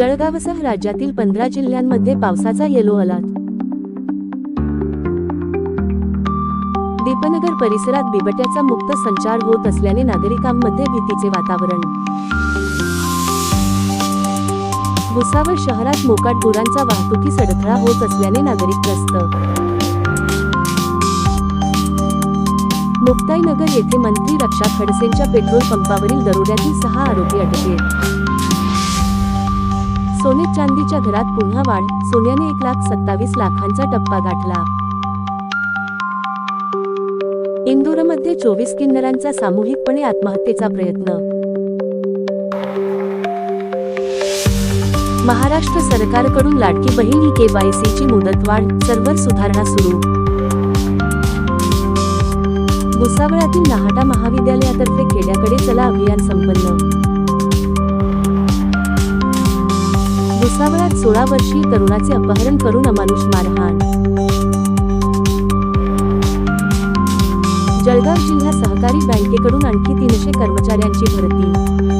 जळगावसह राज्यातील पंधरा जिल्ह्यांमध्ये पावसाचा येलो अलर्ट. दीपनगर परिसरात बिबट्याचा मुक्त संचार होत असल्याने नागरिकांमध्ये भीतीचे वातावरण. भुसावळ शहरात मोकाट गुरांचा वाहतुकीस अडथळा होत असल्याने नागरिक त्रस्त मुक्ताईनगर येथे मंत्री रक्षा खडसेंच्या पेट्रोल पंपावरील दरोड्यातील सहा आरोपी अटकेत. सोने चांदीच्या घरात पुन्हा वाढ सोन्याने एक लाख सत्तावीस लाखांचा टप्पा गाठला. इंदोरमध्ये चोवीस किन्नरांचा सामूहिकपणे आत्महत्येचा प्रयत्न. महाराष्ट्र सरकारकडून लाडकी बहीण ही केवायसीची मुदतवाढ सर्व्हर सुधारणा सुरू. भुसावळातील नाहाटा महाविद्यालयातर्फे खेड्याकडे चला अभियान संपन्न. भुसावळात सोळा वर्षीय तरुणाचे अपहरण करून अमानुष मारहाण. जळगाव जिल्हा सहकारी बँकेकडून आणखी तीनशे कर्मचाऱ्यांची भरती.